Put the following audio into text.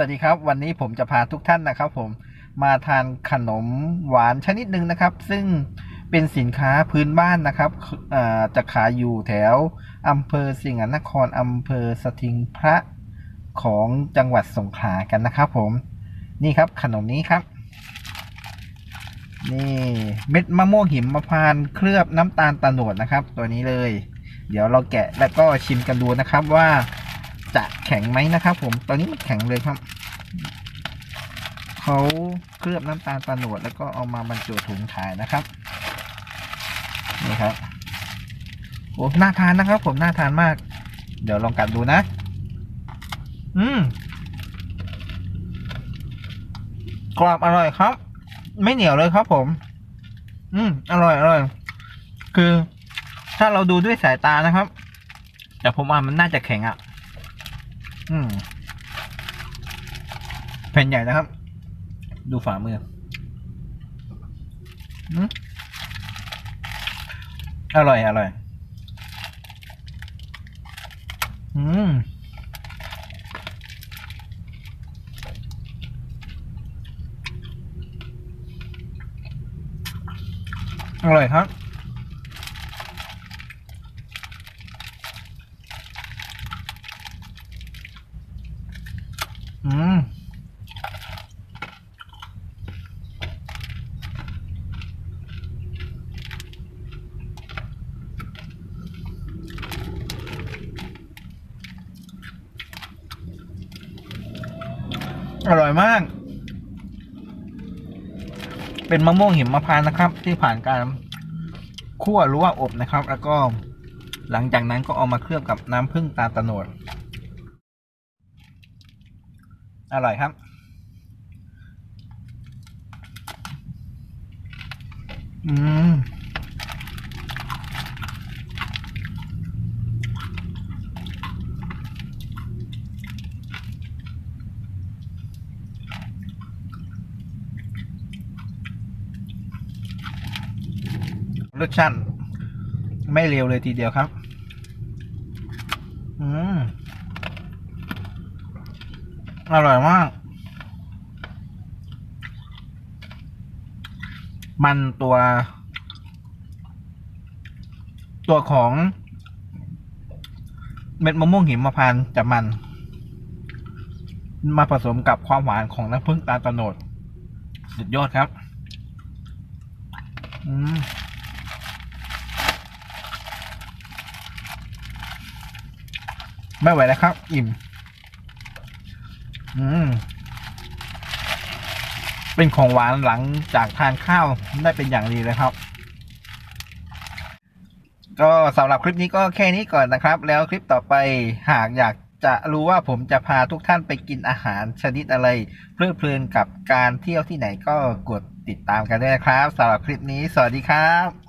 สวัสดีครับ วันนี้ผมจะพาทุกท่านนะครับผมมาทานขนมหวานชนิดหนึ่งนะครับ ซึ่งเป็นสินค้าพื้นบ้านนะครับจะขายอยู่แถวอำเภอสิงห์นครอำเภอสถิงพระของจังหวัดสงขลากันนะครับผมนี่ครับขนมนี้ครับ นี่เม็ดมะม่วงหิมพานต์เคลือบน้ำตาลตะโหนดนะครับ ตัวนี้เลย เดี๋ยวเราแกะแล้วก็ชิมกันดูนะครับว่า จะแข็งไหมนะครับ ผม ตอนนี้มันแข็งเลยครับ เขาเคลือบน้ำตาลตะโหนดแล้วก็เอามาบรรจุถุงขายนะครับ นี่ครับโอ้น่าทานนะครับ ผมน่าทานมาก เดี๋ยวลองกัดดูนะ อืมกรอบอร่อยครับ ไม่เหนียวเลยครับผม อืมอร่อยอร่อยคือ ถ้าเราดูด้วยสายตานะครับ แต่ผมว่ามันน่าจะแข็งอะ อืมแผ่นใหญ่นะครับ ดูฝ่ามืออืมอร่อย อร่อย อืมอร่อยครับ อืมอร่อยมาก เป็นมะม่วงหิมพานต์นะครับ ที่ผ่านการคั่วหรือว่าอบนะครับ แล้วก็หลังจากนั้นก็เอามาเคลือบกับน้ำผึ้งตาลตะโนด อร่อยครับ อืมรสชาติไม่เร็วเลยทีเดียวครับ อืม อร่อยมาก มันตัว ตัวของ เม็ดมะม่วงหิมพานต์จะมัน มาผสมกับความหวานของน้ำผึ้งตาลตะโนด สุดยอดครับ อืมไม่ไหวแล้วครับ อิ่ม อืมเป็นของหวานหลังจากทานข้าวได้เป็นอย่างดีเลยครับ ก็สำหรับคลิปนี้ก็แค่นี้ก่อนนะครับ แล้วคลิปต่อไปหากอยากจะรู้ว่าผมจะพาทุกท่านไปกินอาหารชนิดอะไร เพลิดเพลินกับการเที่ยวที่ไหนก็กดติดตามกันด้วยนะครับสำหรับคลิปนี้ สวัสดีครับ